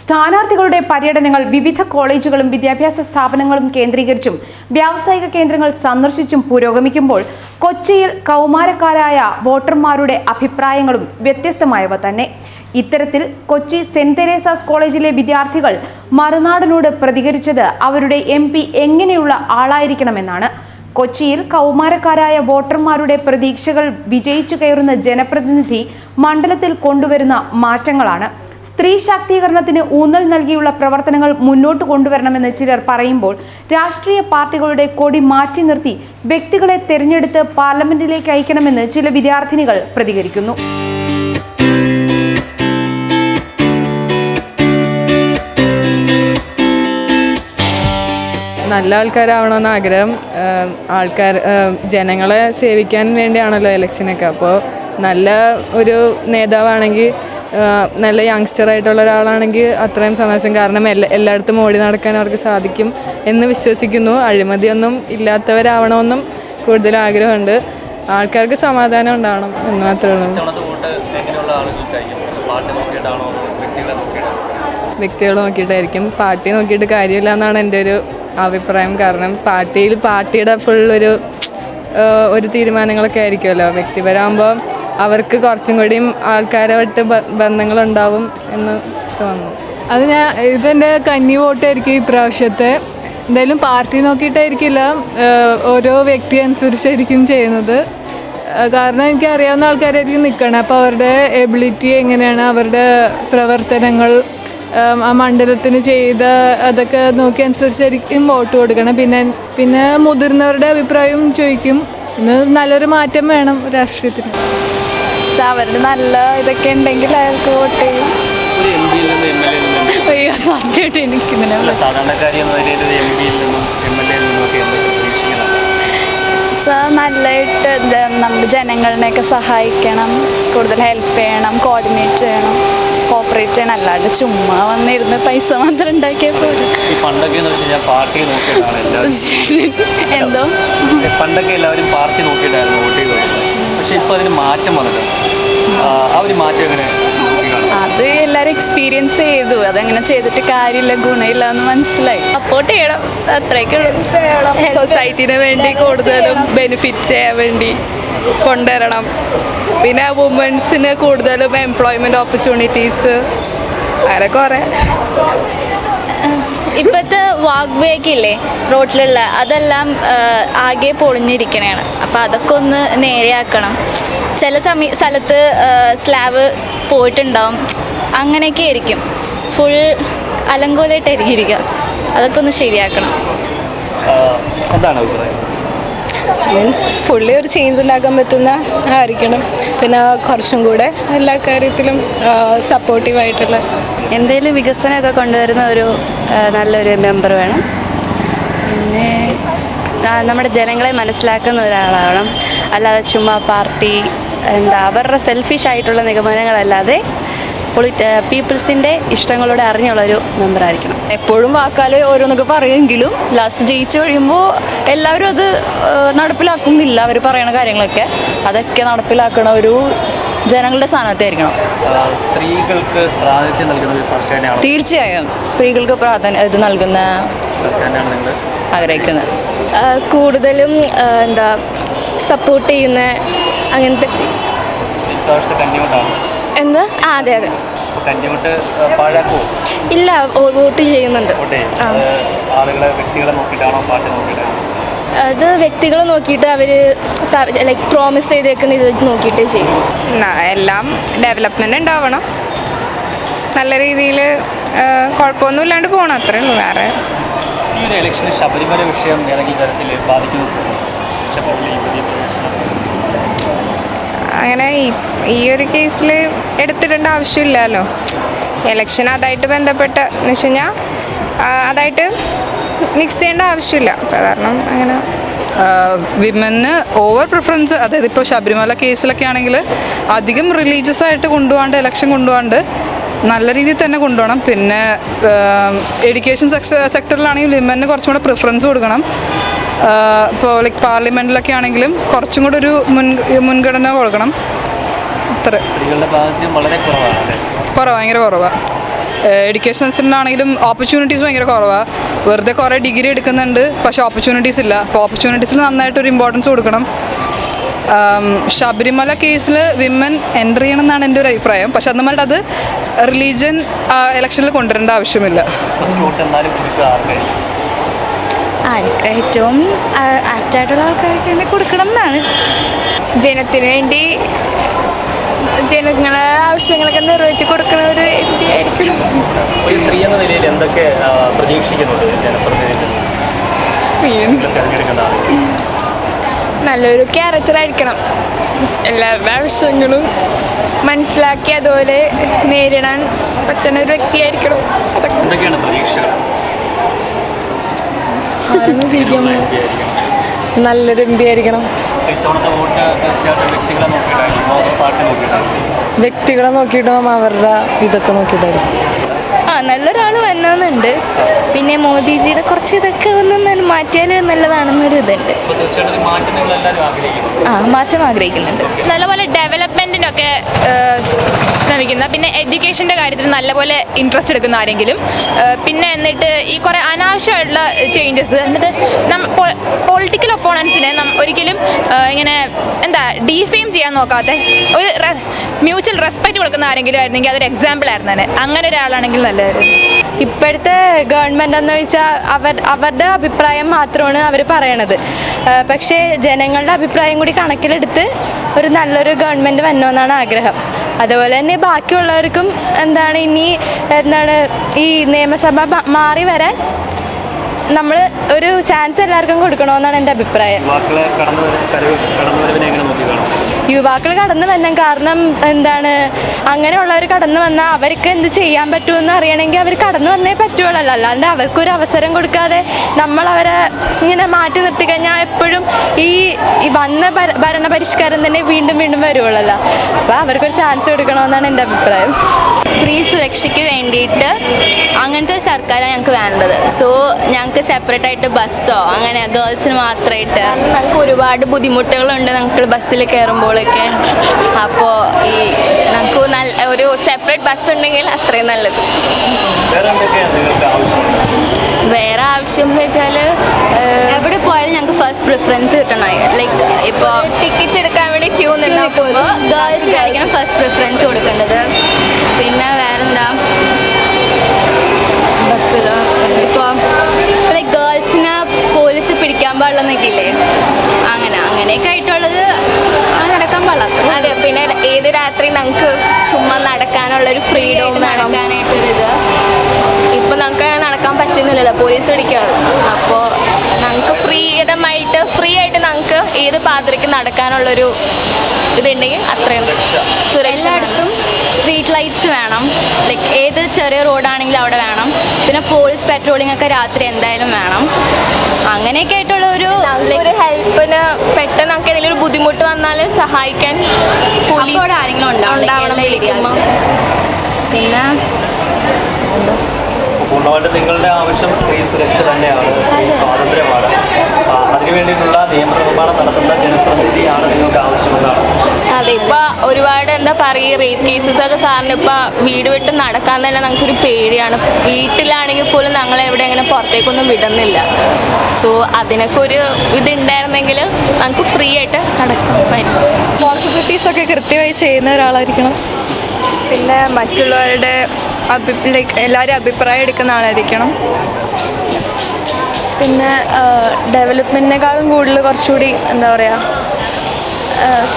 സ്ഥാനാർത്ഥികളുടെ പര്യടനങ്ങൾ വിവിധ കോളേജുകളും വിദ്യാഭ്യാസ സ്ഥാപനങ്ങളും കേന്ദ്രീകരിച്ചും വ്യാവസായിക കേന്ദ്രങ്ങൾ സന്ദർശിച്ചും പുരോഗമിക്കുമ്പോൾ കൊച്ചിയിൽ കൗമാരക്കാരായ വോട്ടർമാരുടെ അഭിപ്രായങ്ങളും വ്യത്യസ്തമായവ തന്നെ. ഇത്തരത്തിൽ കൊച്ചി സെന്റ് തെരേസാസ് കോളേജിലെ വിദ്യാർത്ഥികൾ മറുനാടിനോട് പ്രതികരിച്ചത് അവരുടെ എം എങ്ങനെയുള്ള ആളായിരിക്കണമെന്നാണ്. കൊച്ചിയിൽ കൗമാരക്കാരായ വോട്ടർമാരുടെ പ്രതീക്ഷകൾ വിജയിച്ചു കയറുന്ന ജനപ്രതിനിധി മണ്ഡലത്തിൽ കൊണ്ടുവരുന്ന മാറ്റങ്ങളാണ്. സ്ത്രീ ശാക്തീകരണത്തിന് ഊന്നൽ നൽകിയുള്ള പ്രവർത്തനങ്ങൾ മുന്നോട്ട് കൊണ്ടുവരണമെന്ന് ചിലർ പറയുമ്പോൾ രാഷ്ട്രീയ പാർട്ടികളുടെ കൊടി മാറ്റി നിർത്തി വ്യക്തികളെ തെരഞ്ഞെടുത്ത് പാർലമെന്റിലേക്ക് അയക്കണമെന്ന് ചില വിദ്യാർത്ഥിനികൾ പ്രതികരിക്കുന്നു. നല്ല ആൾക്കാരാവണമെന്ന് ആഗ്രഹം. ആൾക്കാർ ജനങ്ങളെ സേവിക്കാൻ വേണ്ടിയാണല്ലോ ഇലക്ഷനൊക്കെ അപ്പോൾ നല്ല ഒരു നേതാവാണെങ്കിൽ നല്ല യങ്സ്റ്റർ ആയിട്ടുള്ള ഒരാളാണെങ്കിൽ അത്രയും സന്തോഷം. കാരണം എല്ലാ എല്ലായിടത്തും ഓടി നടക്കാൻ അവർക്ക് സാധിക്കും എന്ന് വിശ്വസിക്കുന്നു. അഴിമതിയൊന്നും ഇല്ലാത്തവരാവണമെന്നും കൂടുതൽ ആഗ്രഹമുണ്ട്. ആൾക്കാർക്ക് സമാധാനം ഉണ്ടാവണം എന്ന് മാത്രമേ ഉള്ളൂ. വ്യക്തികൾ നോക്കിയിട്ടായിരിക്കും. പാർട്ടി നോക്കിയിട്ട് കാര്യമില്ല എന്നാണ് എന്റെ ഒരു അഭിപ്രായം. കാരണം പാർട്ടിയിൽ പാർട്ടിയുടെ ഫുൾ ഒരു ഒരു തീരുമാനങ്ങളൊക്കെ ആയിരിക്കുമല്ലോ. വ്യക്തിപരമാകുമ്പോൾ അവർക്ക് കുറച്ചും കൂടിയും ആൾക്കാരുമായിട്ട് ബന്ധങ്ങളുണ്ടാവും എന്ന് തോന്നുന്നു. അത് ഞാൻ ഇതെന്റെ കന്നി വോട്ടായിരിക്കും ഈ പ്രാവശ്യത്തെ. എന്തായാലും പാർട്ടി നോക്കിയിട്ടായിരിക്കില്ല ഓരോ വ്യക്തി അനുസരിച്ചായിരിക്കും ചെയ്യുന്നത്. കാരണം എനിക്ക് അറിയാവുന്ന ആൾക്കാരായിരിക്കും നിൽക്കണം അപ്പോൾ അവരുടെ എബിലിറ്റി എങ്ങനെയാണ് അവരുടെ പ്രവർത്തനങ്ങൾ ആ മണ്ഡലത്തിന് ചെയ്ത അതൊക്കെ നോക്കി അനുസരിച്ചായിരിക്കും വോട്ട് കൊടുക്കണം. പിന്നെ പിന്നെ മുതിർന്നവരുടെ അഭിപ്രായവും ചോദിക്കും. ഇന്ന് നല്ലൊരു മാറ്റം വേണം രാഷ്ട്രീയത്തിന്. പക്ഷെ അവരുടെ നല്ല ഇതൊക്കെ ഉണ്ടെങ്കിൽ അയാൾക്ക് വോട്ട് ചെയ്യും. അയ്യോ സത്യമായിട്ട് എനിക്ക് നല്ലതായിട്ട് ഇത് നമ്മുടെ ജനങ്ങളിനെയൊക്കെ സഹായിക്കണം കൂടുതൽ ഹെൽപ്പ് ചെയ്യണം കോർഡിനേറ്റ് ചെയ്യണം കോപ്പറേറ്റ് ചെയ്യണം. അല്ലാണ്ട് ചുമ്മാ വന്നിരുന്ന് പൈസ മാത്രം ഉണ്ടാക്കിയാൽ പോലും എന്തോ? പണ്ടൊക്കെ എല്ലാവരും പാർട്ടി നോക്കിയിട്ടായിരുന്നു വോട്ട് ചെയ്ത് വരുന്നത്. പക്ഷേ ഇപ്പോൾ അതിന് മാറ്റം വന്നിട്ടുണ്ട്. ആ, ഒരു മാറ്റം എങ്ങനെ അത് എല്ലാവരും എക്സ്പീരിയൻസ് ചെയ്തു. അതങ്ങനെ ചെയ്തിട്ട് കാര്യമില്ല ഗുണമില്ല എന്ന് മനസ്സിലായി. സപ്പോർട്ട് ചെയ്യണം. അത്രയൊക്കെ സൊസൈറ്റിന് വേണ്ടി കൂടുതലും ബെനിഫിറ്റ് ചെയ്യാൻ വേണ്ടി കൊണ്ടുവരണം. പിന്നെ വുമൻസിന് കൂടുതലും എംപ്ലോയ്മെന്റ് ഓപ്പർച്യൂണിറ്റീസ് അങ്ങനെ കുറേ. ഇപ്പോഴത്തെ വാക്ക് വേ ഒക്കെ ഇല്ലേ റോട്ടിലുള്ള അതെല്ലാം ആകെ പൊളിഞ്ഞിരിക്കണയാണ്. അപ്പോൾ അതൊക്കെ ഒന്ന് നേരെയാക്കണം. ചില സമയ സ്ഥലത്ത് സ്ലാബ് പോയിട്ടുണ്ടാവും. അങ്ങനെയൊക്കെ ആയിരിക്കും. ഫുൾ അലങ്കോലായിട്ടായിരിക്കും ഇരിക്കുക. അതൊക്കെ ഒന്ന് ശരിയാക്കണം. എന്താണ് അഭിപ്രായം? മീൻസ് ഫുള്ളി ഒരു ചേഞ്ച് ഉണ്ടാക്കാൻ പറ്റുന്ന ആയിരിക്കണം. പിന്നെ കുറച്ചും കൂടെ എല്ലാ കാര്യത്തിലും സപ്പോർട്ടീവായിട്ടുള്ള എന്തെങ്കിലും വികസനമൊക്കെ കൊണ്ടുവരുന്ന ഒരു നല്ലൊരു മെമ്പർ വേണം. പിന്നെ നമ്മുടെ ജനങ്ങളെ മനസ്സിലാക്കുന്ന ഒരാളാവണം. അല്ലാതെ ചുമ്മാ പാർട്ടി എന്താ അവരുടെ സെൽഫിഷ് ആയിട്ടുള്ള നിഗമനങ്ങളല്ലാതെ പൊളി പീപ്പിൾസിന്റെ ഇഷ്ടങ്ങളോട് അറിഞ്ഞുള്ള ഒരു മെമ്പർ ആയിരിക്കണം എപ്പോഴും വാക്കാൽ ഓരോന്നൊക്കെ പറയുമെങ്കിലും ലാസ്റ്റ് ജയിച്ചു കഴിയുമ്പോൾ എല്ലാവരും അത് നടപ്പിലാക്കുന്നില്ല അവർ പറയുന്ന കാര്യങ്ങളൊക്കെ. അതൊക്കെ നടപ്പിലാക്കണ ഒരു ജനങ്ങളുടെ സ്ഥാനത്തായിരിക്കണം. സ്ത്രീകൾക്ക് പ്രാതിനിധ്യം നൽകുന്ന ഒരു തീർച്ചയായും. സ്ത്രീകൾക്ക് പ്രാധാന്യം ഇത് നൽകുന്ന നിങ്ങൾ ആഗ്രഹിക്കുന്നത്. കൂടുതലും എന്താ സപ്പോർട്ട് ചെയ്യുന്ന അങ്ങനത്തെ എന്താ ആ അതെ അതെ. ഇല്ല വോട്ട് ചെയ്യുന്നുണ്ട്. അത് ആളുകളെ വ്യക്തികളെ അത് നോക്കിയിട്ട് അവർ ലൈക്ക് പ്രോമിസ് ചെയ്തേക്കുന്ന ഇത് നോക്കിയിട്ട് ചെയ്യും. എല്ലാം ഡെവലപ്മെന്റ് ഉണ്ടാവണം. നല്ല രീതിയിൽ കുഴപ്പമൊന്നുമില്ലാണ്ട് പോകണം അത്രേ ഉള്ളൂ വേറെ. ഈ ഒരു ഇലക്ഷന് ശബരിമല വിഷയം ഏതെങ്കിലും തരത്തിൽ ബാധിക്കുന്നു ശബരിമല യുവതി പ്രവേശനം. അങ്ങനെ ഈ ഒരു കേസിൽ എടുത്തിടേണ്ട ആവശ്യമില്ലല്ലോ. ഇലക്ഷൻ അതായിട്ട് ബന്ധപ്പെട്ട എന്ന് വെച്ച് കഴിഞ്ഞാൽ അതായിട്ട് മിക്സ് ചെയ്യേണ്ട ആവശ്യമില്ല. കാരണം അങ്ങനെ. വിമന് ഓവർ പ്രിഫറൻസ് അതായത് ഇപ്പോൾ ശബരിമല കേസിലൊക്കെ ആണെങ്കിൽ അധികം റിലീജിയസ് ആയിട്ട് കൊണ്ടുപോകാണ്ട് ഇലക്ഷൻ കൊണ്ടുപോകാണ്ട് നല്ല രീതിയിൽ തന്നെ കൊണ്ടുപോകണം. പിന്നെ എഡ്യൂക്കേഷൻ സെക്ടറിലാണെങ്കിൽ വിമന് കുറച്ചും കൂടെ പ്രിഫറൻസ് കൊടുക്കണം. ഇപ്പോൾ ലൈക്ക് പാർലമെന്റിലൊക്കെ ആണെങ്കിലും കുറച്ചും കൂടെ ഒരു മുൻ മുൻഗണന കൊടുക്കണം. അത്ര. കുറവാണ് ഭയങ്കര കുറവാണ് എഡ്യൂക്കേഷൻ ആണെങ്കിലും ഓപ്പർച്യൂണിറ്റീസ് ഭയങ്കര കുറവാണ് വെറുതെ കുറേ ഡിഗ്രി എടുക്കുന്നുണ്ട് പക്ഷേ ഓപ്പർച്യൂണിറ്റീസ് ഇല്ല. അപ്പോൾ ഓപ്പർച്യൂണിറ്റീസിൽ നന്നായിട്ടൊരു ഇമ്പോർട്ടൻസ് കൊടുക്കണം. ശബരിമല കേസിൽ വിമൻ എന്റർ ചെയ്യണം എന്നാണ് എന്റെ ഒരു അഭിപ്രായം. പക്ഷെ അതുമായിട്ട് അത് റിലീജിയൻ ഇലക്ഷനിൽ കൊണ്ടുവരേണ്ട ആവശ്യമില്ല ഫസ്റ്റ് വോട്ട് എന്നാലും കൊടുക്കുക ആർക്കായിരിക്കും ആർക്ക് ഏറ്റവും ആപ്റ്റായിട്ടുള്ള ആൾക്കാർക്ക് തന്നെ കൊടുക്കണം എന്നാണ്. ജനത്തിന് വേണ്ടി ജനങ്ങളെ ആവശ്യങ്ങളൊക്കെ നിറവേറ്റി കൊടുക്കുന്ന ഒരു വ്യക്തി ആയിരിക്കണം. ഒരു സ്ത്രീ എന്ന നിലയിൽ എന്തൊക്കെ പ്രതീക്ഷിക്കുന്നുണ്ട് ജനപ്രതിനിധി നല്ലൊരു ക്യാരക്ടർ ആയിരിക്കണം. എല്ലാവരുടെ ആവശ്യങ്ങളും മനസ്സിലാക്കി അതുപോലെ നേരിടാൻ പറ്റുന്ന ഒരു വ്യക്തിയായിരിക്കണം അതൊക്കെ. എന്തൊക്കെയാണ് പ്രതീക്ഷകൾ? നല്ലൊരു എം പി ആയിരിക്കണം. വ്യക്തികളെ നോക്കിയിട്ട് അവരുടെ ഇതൊക്കെ നോക്കിയിട്ടായിരിക്കും. ആ നല്ലൊരാൾ വരണമെന്നുണ്ട് പിന്നെ മോദിജിയുടെ കുറച്ച് ഇതൊക്കെ ഒന്ന് മാറ്റിയാൽ നല്ലതാണെന്നൊരു ഇതുണ്ട്. ആ മാറ്റം ആഗ്രഹിക്കുന്നുണ്ട്. നല്ലപോലെ ഡെവലപ്മെന്റിനൊക്കെ ശ്രമിക്കുന്ന. പിന്നെ എഡ്യൂക്കേഷന്റെ കാര്യത്തിൽ നല്ലപോലെ ഇൻട്രസ്റ്റ് എടുക്കുന്ന ആരെങ്കിലും. പിന്നെ എന്നിട്ട് ഈ കുറേ അനാവശ്യമായിട്ടുള്ള ചേഞ്ചസ് എന്നിട്ട് പൊളിറ്റിക്കൽ ഒപ്പോണൻസിനെ ഒരിക്കലും ഇങ്ങനെ എന്താ ഡീഫെയിം ചെയ്യാൻ നോക്കാത്ത ഒരു മ്യൂച്വൽ റെസ്പെക്റ്റ് കൊടുക്കുന്ന ആരെങ്കിലും ആയിരുന്നെങ്കിൽ അതൊരു എക്സാമ്പിൾ ആയിരുന്നു തന്നെ. അങ്ങനെ ഒരാളാണെങ്കിൽ നല്ലതായിരുന്നു. ഇപ്പോഴത്തെ ഗവൺമെന്റ് എന്ന് വെച്ചാൽ അവർ അവരുടെ അഭിപ്രായം മാത്രമാണ് അവർ പറയണത്. പക്ഷേ ജനങ്ങളുടെ അഭിപ്രായം കൂടി കണക്കിലെടുത്ത് ഒരു നല്ലൊരു ഗവൺമെന്റ് വരണമെന്നാണ് ആഗ്രഹം. അതുപോലെ തന്നെ ബാക്കിയുള്ളവർക്കും എന്താണ് ഇനി എന്താണ് ഈ നിയമസഭ മാറി വരാൻ നമ്മൾ ഒരു ചാൻസ് എല്ലാവർക്കും കൊടുക്കണമെന്നാണ് എന്റെ അഭിപ്രായം. യുവാക്കൾ കടന്നു വരണം. കാരണം എന്താണ് അങ്ങനെയുള്ളവർ കടന്നു വന്നാൽ അവർക്ക് എന്ത് ചെയ്യാൻ പറ്റുമെന്ന് അറിയണമെങ്കിൽ അവർ കടന്നു വന്നേ പറ്റുകയുള്ളൂ. അല്ലാണ്ട് അവർക്കൊരു അവസരം കൊടുക്കാതെ നമ്മൾ അവരെ ഇങ്ങനെ മാറ്റി നിർത്തി കഴിഞ്ഞാൽ എപ്പോഴും ഈ വന്ന ഭരണ ഭരണപരിഷ്കാരം തന്നെ വീണ്ടും വീണ്ടും വരുവുള്ളല്ലോ അപ്പോൾ അവർക്കൊരു ചാൻസ് കൊടുക്കണമെന്നാണ് എന്റെ അഭിപ്രായം. സ്ത്രീ സുരക്ഷയ്ക്ക് വേണ്ടിയിട്ട് അങ്ങനത്തെ ഒരു സർക്കാരാണ് ഞങ്ങൾക്ക് വേണ്ടത്. സോ ഞങ്ങൾക്ക് സെപ്പറേറ്റ് ആയിട്ട് ബസ്സോ അങ്ങനെ ഗേൾസിന് മാത്രമായിട്ട് ഞങ്ങൾക്ക് ഒരുപാട് ബുദ്ധിമുട്ടുകളുണ്ട് ഞങ്ങൾക്ക് ബസ്സിൽ കയറുമ്പോഴൊക്കെ അപ്പോൾ ഈ ഞങ്ങൾക്ക് നല്ല ഒരു സെപ്പറേറ്റ് ബസ് ഉണ്ടെങ്കിൽ അത്രയും നല്ലത്. വേറെ ആവശ്യം എന്ന് വെച്ചാൽ എവിടെ ഞങ്ങൾക്ക് ഫസ്റ്റ് പ്രിഫറൻസ് കിട്ടണം. ലൈക്ക് ഇപ്പോൾ ടിക്കറ്റ് എടുക്കാൻ വേണ്ടി ക്യൂ നിൽക്കുമ്പോൾ ഗേൾസിനായിരിക്കണം ഫസ്റ്റ് പ്രിഫറൻസ് കൊടുക്കേണ്ടത്. പിന്നെ വേറെന്താ? ബസ്സിൽ ഇപ്പോൾ ലൈക്ക് ഗേൾസിനെ പോലീസ് പിടിക്കാൻ പാടില്ലെന്നൊക്കെയില്ലേ? അങ്ങനെ അങ്ങനെയൊക്കെ ആയിട്ടുള്ളത് നടക്കാൻ പാടില്ല. അതെ പിന്നെ ഏത് രാത്രി നമുക്ക് ചുമ്മാ നടക്കാനുള്ളൊരു ഫ്രീഡം നടക്കാനായിട്ടൊരിത്. ഇപ്പൊ നമുക്ക് നടക്കാൻ പറ്റുന്നില്ലല്ലോ. പോലീസ് പിടിക്കുകയാണ് അപ്പോൾ നമുക്ക് ഫ്രീഡമായിട്ട് ഫ്രീ ആയിട്ട് നമുക്ക് ഏത് പാതിരയ്ക്ക് നടക്കാനുള്ളൊരു ഇതുണ്ടെങ്കിൽ അത്രയും സുരക്ഷ എല്ലായിടത്തും സ്ട്രീറ്റ് ലൈറ്റ്സ് വേണം. ലൈക്ക് ഏത് ചെറിയ റോഡാണെങ്കിലും അവിടെ വേണം. പിന്നെ പോലീസ് പെട്രോളിംഗ് ഒക്കെ രാത്രി എന്തായാലും വേണം. അങ്ങനെയൊക്കെ ആയിട്ടുള്ള ഒരു ഒരു ഹെൽപ്പിന് പെട്ടെന്ന് നമുക്ക് എന്തെങ്കിലും ഒരു ബുദ്ധിമുട്ട് വന്നാൽ സഹായിക്കാൻ പോലീസ് ആരെങ്കിലും ഉണ്ടാവണം. പിന്നെ? പൂർണമായിട്ട് നിങ്ങളുടെ ആവശ്യം സ്ത്രീ സുരക്ഷ തന്നെയാണ് സ്ത്രീ സ്വാതന്ത്ര്യമാണ്. അതിനുവേണ്ടിയിട്ടുള്ള അതിനു വേണ്ടിയിട്ടുള്ള നിയമനിർമ്മാണം നടത്തുന്ന ജനപ്രതിനിധിയാണ് നിങ്ങൾക്ക് ആവശ്യമെന്നാണ്. അതെ ഇപ്പൊ ഒരുപാട് എന്താ പറയുക റേപ്പ് കേസസ് ഒക്കെ കാരണം ഇപ്പൊ വീട് വിട്ട് നടക്കാൻ തന്നെ നമുക്കൊരു പേടിയാണ്. വീട്ടിലാണെങ്കിൽ പോലും ഞങ്ങൾ എവിടെ അങ്ങനെ പുറത്തേക്കൊന്നും വിടുന്നില്ല. സോ അതിനൊക്കെ ഒരു ഇതുണ്ടായിരുന്നെങ്കിൽ നമുക്ക് ഫ്രീ ആയിട്ട് നടക്കാമായിരുന്നു പോസിബിലിറ്റീസ് ഒക്കെ കൃത്യമായി ചെയ്യുന്ന ഒരാളായിരിക്കണം. പിന്നെ മറ്റുള്ളവരുടെ അഭി ലൈക്ക് എല്ലാവരും അഭിപ്രായം എടുക്കുന്ന ആളായിരിക്കണം. പിന്നെ ഡെവലപ്മെന്റിനേക്കാളും കൂടുതൽ കുറച്ചുകൂടി എന്താ പറയുക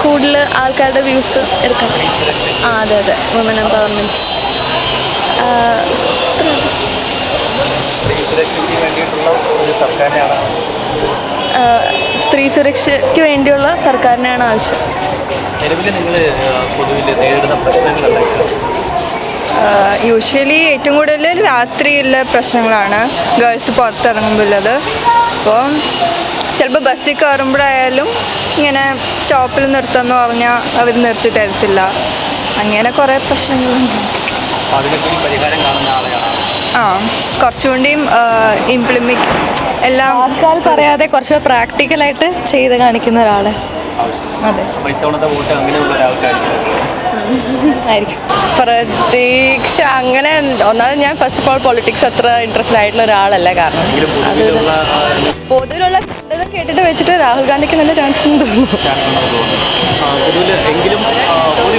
കൂടുതൽ ആൾക്കാരുടെ വ്യൂസ് എടുക്കണം ആ അതെ അതെ വുമൻ എംപവർമെന്റ് സ്ത്രീ സുരക്ഷയ്ക്ക് വേണ്ടിയുള്ള ഒരു സർക്കാരിനെയാണ് സ്ത്രീ സുരക്ഷയ്ക്ക് വേണ്ടിയുള്ള സർക്കാരിനാണ് ആവശ്യം. നിലവിൽ നിങ്ങൾ പൊതുവിൽ നേരിടുന്ന പ്രശ്നങ്ങൾ യൂഷ്വലി ഏറ്റവും കൂടുതൽ രാത്രിയുള്ള പ്രശ്നങ്ങളാണ് ഗേൾസ് പുറത്തിറങ്ങുമ്പോഴത് അപ്പോൾ ചിലപ്പോൾ ബസ്സിൽ കയറുമ്പോഴായാലും ഇങ്ങനെ സ്റ്റോപ്പിൽ നിർത്തുമെന്ന് പറഞ്ഞാൽ അവർ നിർത്തി തരത്തില്ല. അങ്ങനെ കുറേ പ്രശ്നങ്ങളുണ്ട്. ആ കുറച്ചുകൂടിയും ഇംപ്ലിമി എല്ലാം പറയാതെ കുറച്ച് പ്രാക്ടിക്കലായിട്ട് ചെയ്ത് കാണിക്കുന്ന ഒരാൾ അതെ. ആയിരിക്കും. പ്രതീക്ഷ അങ്ങനെ ഒന്നാമത് ഞാൻ ഫസ്റ്റ് ഓഫ് ഓൾ പൊളിറ്റിക്സ് അത്ര ഇൻട്രസ്റ്റഡ് ആയിട്ടുള്ള ഒരാളല്ല കാരണം പൊതുവിലുള്ള ഇതൊക്കെ കേട്ടിട്ട് വെച്ചിട്ട് രാഹുൽ ഗാന്ധിക്ക് നല്ല ചാൻസ് എന്ന് തോന്നുന്നു. എങ്കിലും ഒരു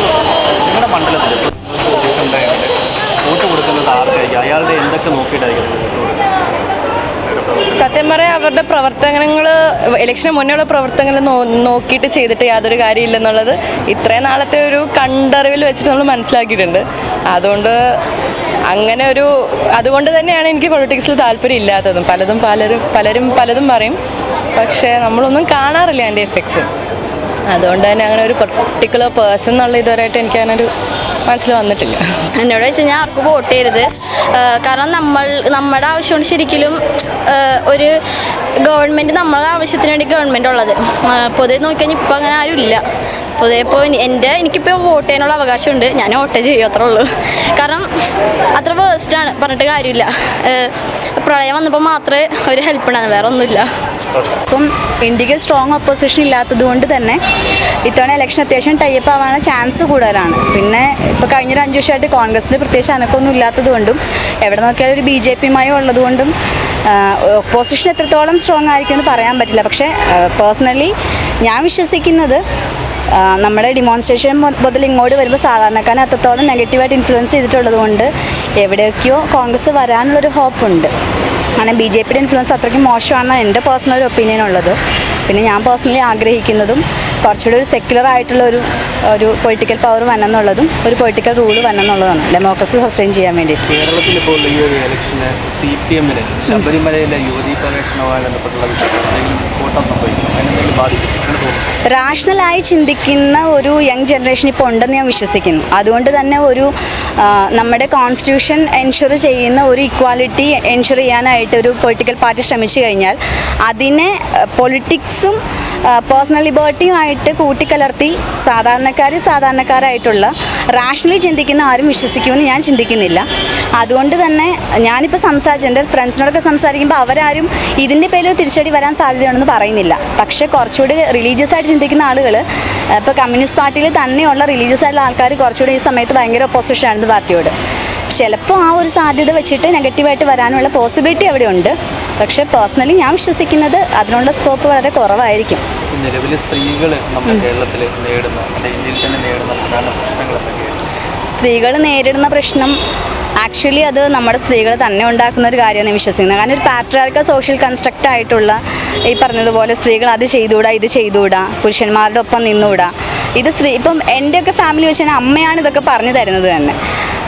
നിങ്ങളുടെ മണ്ഡലത്തിൽ വോട്ട് കൊടുക്കുന്നത് ആർക്കായിരിക്കും? അയാളുടെ എന്തൊക്കെ നോക്കിയിട്ടായിരിക്കും? സത്യം പറയാം അവരുടെ പ്രവർത്തനങ്ങൾ ഇലക്ഷന് മുന്നേയുള്ള പ്രവർത്തനങ്ങൾ നോക്കിയിട്ട് ചെയ്തിട്ട് യാതൊരു കാര്യമില്ലെന്നുള്ളത് ഇത്രയും നാളത്തെ ഒരു കണ്ടറിവിൽ വെച്ചിട്ട് നമ്മൾ മനസ്സിലാക്കിയിട്ടുണ്ട്. അതുകൊണ്ട് അങ്ങനെ ഒരു അതുകൊണ്ട് തന്നെയാണ് എനിക്ക് പൊളിറ്റിക്സിൽ താല്പര്യം ഇല്ലാത്തതും. പലതും പലരും പലരും പലതും പറയും. പക്ഷേ നമ്മളൊന്നും കാണാറില്ല അതിന്റെ എഫക്ട്സ് അതുകൊണ്ട് തന്നെ അങ്ങനെ ഒരു പെർട്ടിക്കുലർ പേഴ്സൺ എന്നുള്ള ഇതുവരെയായിട്ട് എനിക്ക് ഒരു മനസ്സിൽ വന്നിട്ടില്ല. എന്നോട് വെച്ച് കഴിഞ്ഞാൽ ആർക്കും വോട്ട് ചെയ്യരുത്. കാരണം നമ്മൾ നമ്മുടെ ആവശ്യമാണ് ശരിക്കും ഒരു ഗവൺമെന്റ് നമ്മളെ ആവശ്യത്തിന് വേണ്ടി ഗവൺമെന്റ് ഉള്ളത്. പൊതുവെ നോക്കിക്കഴിഞ്ഞാൽ ഇപ്പോൾ അങ്ങനെ ആരും ഇല്ല. പൊതുവെ ഇപ്പോൾ എന്റെ എനിക്കിപ്പോൾ വോട്ട് ചെയ്യാനുള്ള അവകാശമുണ്ട്. ഞാൻ വോട്ട് ചെയ്യും അത്രേ ഉള്ളൂ. കാരണം അത്ര വേസ്റ്റാണ് പറഞ്ഞിട്ട് കാര്യമില്ല. പ്രളയം വന്നപ്പോൾ മാത്രമേ ഒരു ഹെൽപ്പ് ഉണ്ടാകും വേറെ ഒന്നുമില്ല. അപ്പം ഇന്ത്യയ്ക്ക് സ്ട്രോങ് ഒപ്പോസിഷൻ ഇല്ലാത്തത് കൊണ്ട് തന്നെ ഇത്തവണ ഇലക്ഷൻ അത്യാവശ്യം ടൈപ്പ് ആവാനുള്ള ചാൻസ് കൂടുതലാണ്. പിന്നെ ഇപ്പോൾ കഴിഞ്ഞ ഒരു അഞ്ച് വർഷമായിട്ട് കോൺഗ്രസ്സിൽ പ്രത്യേകിച്ച് അനക്കൊന്നും ഇല്ലാത്തത് കൊണ്ടും എവിടെ നോക്കിയാലും ഒരു ബി ജെ പിയുമായി ഉള്ളത് കൊണ്ടും ഒപ്പോസിഷൻ എത്രത്തോളം സ്ട്രോങ് ആയിരിക്കും എന്ന് പറയാൻ പറ്റില്ല. പക്ഷേ പേഴ്സണലി ഞാൻ വിശ്വസിക്കുന്നത് നമ്മുടെ ഡിമോൺസ്ട്രേഷൻ മുതൽ ഇങ്ങോട്ട് വരുമ്പോൾ സാധാരണക്കാരൻ അത്രത്തോളം നെഗറ്റീവായിട്ട് ഇൻഫ്ലുവൻസ് ചെയ്തിട്ടുള്ളത് കൊണ്ട് എവിടെയൊക്കെയോ കോൺഗ്രസ് വരാനുള്ളൊരു ഹോപ്പുണ്ട് കാരണം ബി ജെ പിയുടെ ഇൻഫ്ലുവൻസ് അത്രയ്ക്ക് മോശമാണെന്നാണ് എന്റെ പേഴ്സണൽ ഒപ്പീനിയൻ ഉള്ളത്. പിന്നെ ഞാൻ പേഴ്സണലി ആഗ്രഹിക്കുന്നതും കുറച്ചുകൂടി ഒരു സെക്യുലർ ആയിട്ടുള്ള ഒരു ഒരു പൊളിറ്റിക്കൽ പവർ വന്നെന്നുള്ളതും ഒരു പൊളിറ്റിക്കൽ റൂൾ വന്നെന്നുള്ളതാണ്. ഡെമോക്രസി സസ്റ്റെയിൻ ചെയ്യാൻ വേണ്ടിയിട്ട്. കേരളത്തിൽ ഇപ്പോൾ ഈ ഒരു ഇലക്ഷന് സി പി എമ്മിന് ശബരിമലയിലെ യുവതീ പ്രവേശനവുമായി ബന്ധപ്പെട്ടുള്ള വിഷയത്തിൽ എന്തെങ്കിലും കോട്ടം സംഭവിക്കും അങ്ങനെ എന്തെങ്കിലും ബാധിക്കും അങ്ങനെ തോന്നുന്നു. റാഷണലായി ചിന്തിക്കുന്ന ഒരു യങ് ജനറേഷൻ ഇപ്പോൾ ഉണ്ടെന്ന് ഞാൻ വിശ്വസിക്കുന്നു. അതുകൊണ്ട് തന്നെ ഒരു നമ്മുടെ കോൺസ്റ്റിറ്റ്യൂഷൻ എൻഷുർ ചെയ്യുന്ന ഒരു ഇക്വാലിറ്റി എൻഷുർ ചെയ്യാനായിട്ട് ഒരു പൊളിറ്റിക്കൽ പാർട്ടി ശ്രമിച്ചു കഴിഞ്ഞാൽ അതിനെ പൊളിറ്റിക്സും പേഴ്സണൽ ലിബേർട്ടിയുമായിട്ട് കൂട്ടിക്കലർത്തി സാധാരണക്കാർ സാധാരണക്കാരായിട്ടുള്ള റാഷണലി ചിന്തിക്കുന്ന ആരും വിശ്വസിക്കുമെന്ന് ഞാൻ ചിന്തിക്കുന്നില്ല. അതുകൊണ്ട് തന്നെ ഞാനിപ്പോൾ സംസാരിച്ചു എന്റെ ഫ്രണ്ട്സിനോടൊക്കെ സംസാരിക്കുമ്പോൾ അവരാരും ഇതിന്റെ പേരിൽ തിരിച്ചടി വരാൻ സാധ്യതയുണ്ടെന്ന് പറയുന്നില്ല. പക്ഷേ കുറച്ചുകൂടി റിലീജിയസ് ആയിട്ട് ചിന്തിക്കുന്ന ആളുകൾ ഇപ്പോൾ കമ്മ്യൂണിസ്റ്റ് പാർട്ടിയിൽ തന്നെയുള്ള റിലീജിയസ് ആയിട്ടുള്ള ആൾക്കാർ കുറച്ചുകൂടി ഈ സമയത്ത് ഭയങ്കര ഒപ്പോസിഷൻ പാർട്ടിയോട്. ചിലപ്പോൾ ആ ഒരു സാധ്യത വെച്ചിട്ട് നെഗറ്റീവായിട്ട് വരാനുള്ള പോസിബിലിറ്റി അവിടെ ഉണ്ട് പക്ഷെ പേഴ്സണലി ഞാൻ വിശ്വസിക്കുന്നത് അതിനുള്ള സ്കോപ്പ് വളരെ കുറവായിരിക്കും. നിലവിൽ സ്ത്രീകൾ നമ്മുടെ കേരളത്തിൽ ഇന്ത്യയിൽ തന്നെ പ്രധാന പ്രശ്നങ്ങൾ സ്ത്രീകൾ നേരിടുന്ന പ്രശ്നം ആക്ച്വലി അത് നമ്മുടെ സ്ത്രീകൾ തന്നെ ഉണ്ടാക്കുന്ന ഒരു കാര്യമാണ് വിശ്വസിക്കുന്നത്. കാരണം ഒരു പാട്രിയാർക്കൽ സോഷ്യൽ കൺസ്ട്രക്റ്റ് ആയിട്ടുള്ള ഈ പറഞ്ഞതുപോലെ സ്ത്രീകൾ അത് ചെയ്തുകൂടാ ഇത് ചെയ്തുകൂടാ പുരുഷന്മാരുടെ ഒപ്പം നിന്നുകൂടാ. ഇത് സ്ത്രീ ഇപ്പം എന്റെയൊക്കെ ഫാമിലി വെച്ച് അമ്മയാണ് ഇതൊക്കെ പറഞ്ഞു തരുന്നത് തന്നെ.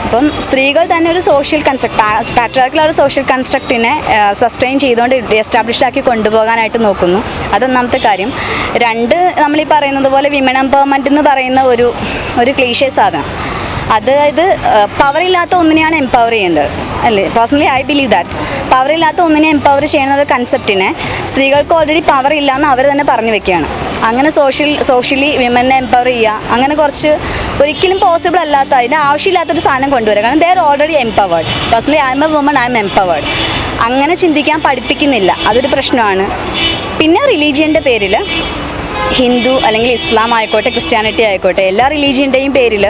അപ്പം സ്ത്രീകൾ തന്നെ ഒരു സോഷ്യൽ കൺസ്ട്രക്ട് പാട്രിയാർക്കൽ ഒരു സോഷ്യൽ കൺസ്ട്രക്റ്റിനെ സസ്റ്റെയിൻ ചെയ്തുകൊണ്ട് എസ്റ്റാബ്ലിഷ് ആക്കി കൊണ്ടുപോകാനായിട്ട് നോക്കുന്നു. അതൊന്നാമത്തെ കാര്യം. രണ്ട് നമ്മൾ ഈ പറയുന്നത് പോലെ വിമൻ എംപവർമെന്റ് എന്ന് പറയുന്ന ഒരു ഒരു ക്ലീഷേ സാധനം. അതായത് പവർ ഇല്ലാത്ത ഒന്നിനെയാണ് എംപവർ ചെയ്യേണ്ടത്. അല്ലേ? Personally I believe that power ഇല്ലാത്ത ഒന്നിനെ എംപവർ ചെയ്യുന്ന ഒരു കൺസെപ്റ്റിനെ സ്ത്രീകൾക്ക് ഓൾറെഡി പവർ ഇല്ലയെന്ന് അവർ തന്നെ പറഞ്ഞു വെക്കുകയാണ്. അങ്ങനെ സോഷ്യൽ സോഷ്യലി വിമനെ എംപവർ ചെയ്യുക അങ്ങനെ കുറച്ച് ഒരിക്കലും പോസിബിൾ അല്ലാത്ത അതിന്റെ ആവശ്യമില്ലാത്തൊരു സാധനം കൊണ്ടുവരിക കാരണം they are already empowered personally I'm a woman I'm empowered അങ്ങനെ ചിന്തിക്കാൻ പഠിപ്പിക്കുന്നില്ല. അതൊരു പ്രശ്നമാണ്. പിന്നെ റിലീജിയന്റെ പേരിൽ ഹിന്ദു അല്ലെങ്കിൽ ഇസ്ലാം ആയിക്കോട്ടെ ക്രിസ്ത്യാനിറ്റി ആയിക്കോട്ടെ എല്ലാ റിലീജിയന്റെയും പേരിൽ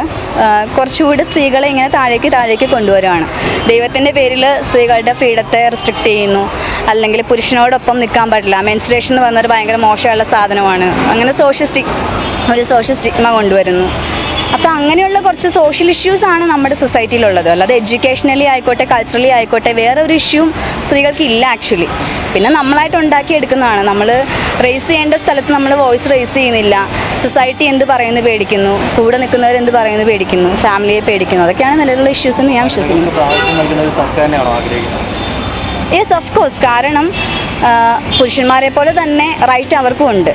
കുറച്ചുകൂടി സ്ത്രീകളെ ഇങ്ങനെ താഴേക്ക് താഴേക്ക് കൊണ്ടുവരുവാണ്. ദൈവത്തിന്റെ പേരിൽ സ്ത്രീകളുടെ ഫ്രീഡത്തെ റെസ്ട്രിക്റ്റ് ചെയ്യുന്നു. അല്ലെങ്കിൽ പുരുഷനോടൊപ്പം നിൽക്കാൻ പാടില്ല. മെൻസ്ട്രേഷൻ എന്ന് പറഞ്ഞൊരു ഭയങ്കര മോശമുള്ള സാധനമാണ്. അങ്ങനെ സോഷ്യൽ സ്റ്റി ഒരു സോഷ്യൽ സ്റ്റിഗ്മ കൊണ്ടുവരുന്നു. അപ്പോൾ അങ്ങനെയുള്ള കുറച്ച് സോഷ്യൽ ഇഷ്യൂസ് ആണ് നമ്മുടെ സൊസൈറ്റിയിലുള്ളത് അല്ലാതെ എഡ്യൂക്കേഷണലി ആയിക്കോട്ടെ കൾച്ചറലി ആയിക്കോട്ടെ വേറെ ഒരു ഇഷ്യൂവും സ്ത്രീകൾക്ക് ഇല്ല ആക്ച്വലി പിന്നെ നമ്മളായിട്ട് ഉണ്ടാക്കിയെടുക്കുന്നതാണ്. നമ്മൾ റേസ് ചെയ്യേണ്ട സ്ഥലത്ത് നമ്മൾ വോയിസ് റേസ് ചെയ്യുന്നില്ല. സൊസൈറ്റി എന്ത് പറയുന്നത് പേടിക്കുന്നു. കൂടെ നിൽക്കുന്നവർ എന്ത് പറയുന്നത് പേടിക്കുന്നു. ഫാമിലിയെ പേടിക്കുന്നു. അതൊക്കെയാണ് നിലവിലുള്ള ഇഷ്യൂസ് എന്ന് ഞാൻ വിശ്വസിക്കുന്നു. യെസ് ഓഫ് കോഴ്സ് കാരണം പുരുഷന്മാരെ പോലെ തന്നെ റൈറ്റ് അവർക്കും ഉണ്ട്.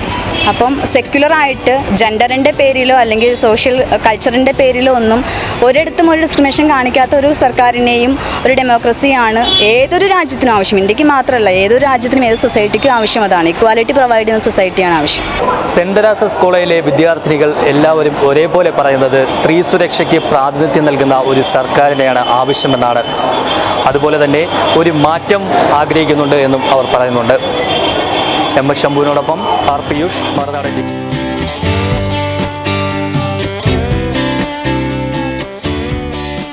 അപ്പം സെക്യുലറായിട്ട് ജെൻഡറിന്റെ പേരിലോ അല്ലെങ്കിൽ സോഷ്യൽ കൾച്ചറിന്റെ പേരിലോ ഒന്നും ഒരിടത്തും ഒരു ഡിസ്ക്രിമിനേഷൻ കാണിക്കാത്ത ഒരു സർക്കാരിനെയും ഒരു ഡെമോക്രസിയാണ് ഏതൊരു രാജ്യത്തിനും ആവശ്യം. ഇന്ത്യയ്ക്ക് മാത്രമല്ല ഏതൊരു രാജ്യത്തിനും ഏത് സൊസൈറ്റിക്കും ആവശ്യം അതാണ്. ഇക്വാലിറ്റി പ്രൊവൈഡ് ചെയ്യുന്ന സൊസൈറ്റിയാണ് ആവശ്യം. സെന്റ് തെരാസസ് കോളേജിലെ എല്ലാവരും ഒരേപോലെ പറയുന്നത് സ്ത്രീ സുരക്ഷയ്ക്ക് പ്രാതിനിധ്യം നൽകുന്ന ഒരു സർക്കാരിനെയാണ് ആവശ്യമെന്നാണ്. അതുപോലെ തന്നെ ഒരു മാറ്റം ആഗ്രഹിക്കുന്നുണ്ട് എന്നും അവർ പറയുന്നുണ്ട്. എം എസ് ശംഭുവിനോടൊപ്പം ആർ പിയൂഷ് മറുനാടൻ